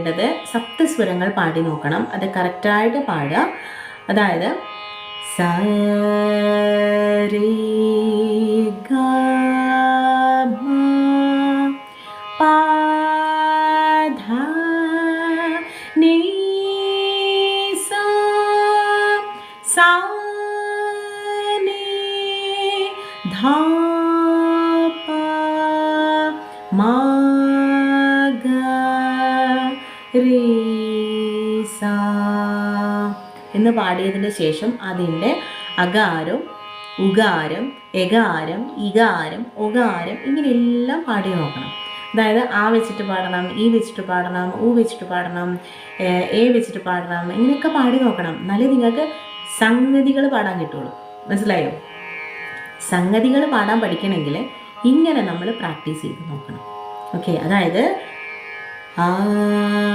വേണ്ടത് സപ്തസ്വരങ്ങൾ പാടി നോക്കണം. അത് കറക്റ്റായിട്ട് പാടുക. അതായത് സ എന്ന് പാടിയതിന് ശേഷം അതിന്റെ അകാരം ഉകാരം എകാരം ഇകാരം ഒകാരം ഇങ്ങനെയെല്ലാം പാടി നോക്കണം. അതായത് ആ വെച്ചിട്ട് പാടണം ഈ വെച്ചിട്ട് പാടണം ഊ വെച്ചിട്ട് പാടണം എ വെച്ചിട്ട് പാടണം ഇങ്ങനെയൊക്കെ പാടി നോക്കണം. എന്നാലേ നിങ്ങൾക്ക് സംഗതികൾ പാടാൻ കിട്ടുള്ളൂ. മനസ്സിലായോ? സംഗതികൾ പാടാൻ പഠിക്കണമെങ്കിൽ ഇങ്ങനെ നമ്മൾ പ്രാക്ടീസ് ചെയ്ത് നോക്കണം. ഓക്കെ അതായത് ആ